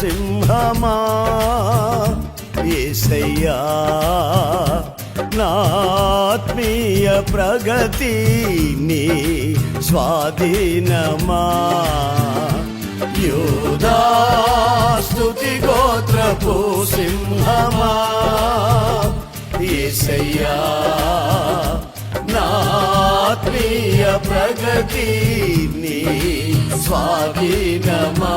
నరసింహమా ఏసయ్యా నాత్మీయ ప్రగతి నీ స్వాధీనమా? యోధా స్తుతి గోత్రపు సింహమా? ఏసయ్యా నాత్మీయ ప్రగతి నీ స్వాధీనమా?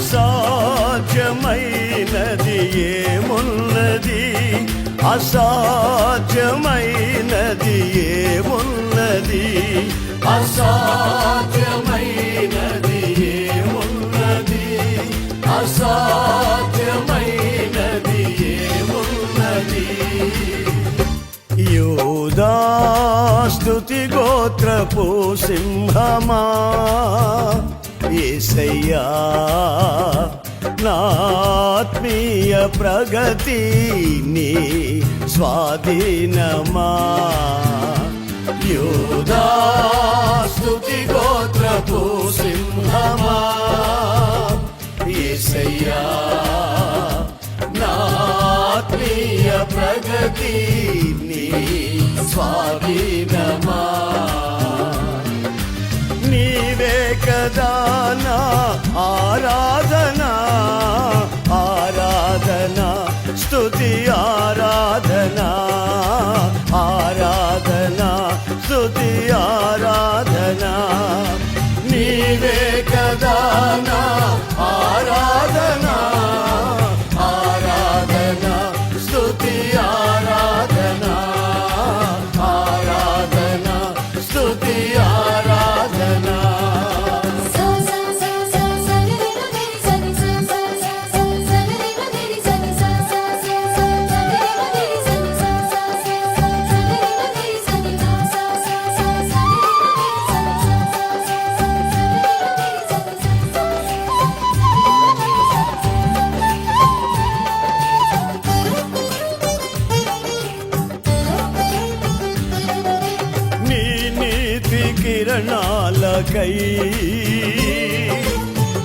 అసాధ్యమైనది ఏమున్నది? అసాధ్యమైనది ఏమున్నది? అసాధ్యమైనది ఏమున్నది? అసాధ్యమైనది ఏమున్నది? యోదా స్తుతి గోత్రపు సింహమా? ఏసయ్యా నాత్మీయ ప్రగతి నీ స్వాధీనమా. యోదా స్తుతి గోత్రపు సింహమా. ఏసయ్యా నాత్మీయ ప్రగతి నీ స్వాధీనమా. నీవే ఆరాధన ఆరాధన స్తుతి ఆరాధన ఆరాధన స్తుతి ఆరాధన. నీవే కదా నా కిరణాలకై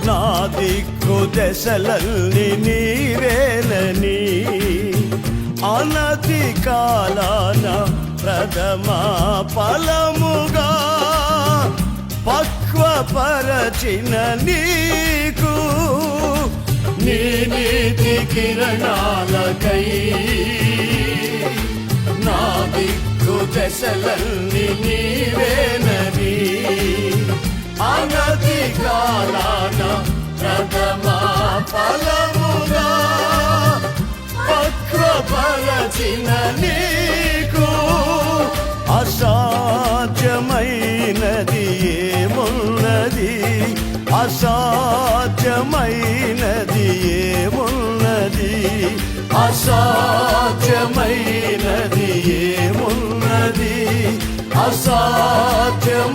నా దిక్కు దశలల్ని నీవేలని అనతి కాలాన ప్రథమ ఫలముగా పక్వపరచిన నీకు నీ నీతి కిరణాలకై. నా దిక్కు దశలన్నీ నీవేనని అనతి కాలాన ప్రథమ ఫలముగా పక్వపరచిన నీకు అసాధ్యమైనది ఏమున్నది? అసాధ్యమైనది ఏమున్నది? అసాధ్యమైనది ఏమున్నది? అసాధ్యమైనది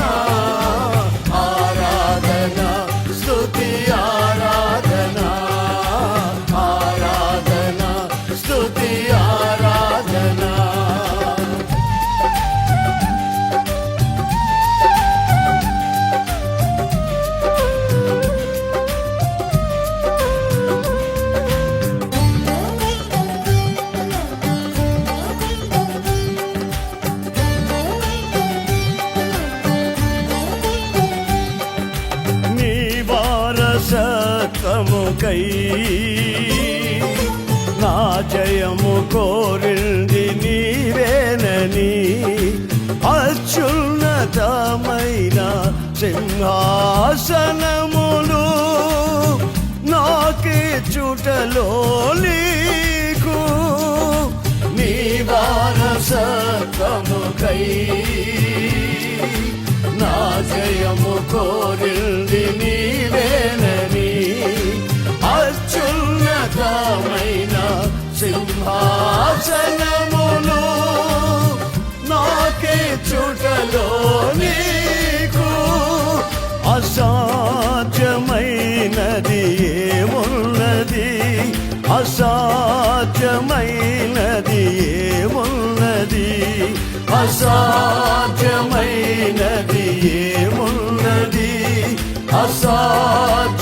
కోరింది నీవేనని అత్యున్నతమైన సింహాసనములు నాకే చుటలో నీకు. నీ వారసత్వముకై నా జయము కోరిల్ సింహాసనములు నాకే చుటలో నీకు అసాధ్యమైనది ఏమున్నది? అసాధ్యమైనది ఏమున్నది? అసాధ్యమైనది ఏమున్నది? అసాధ్యమైనది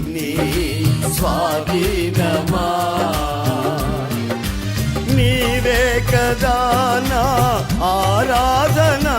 స్వాధీనమా నీవే కదా నా ఆరాధనా?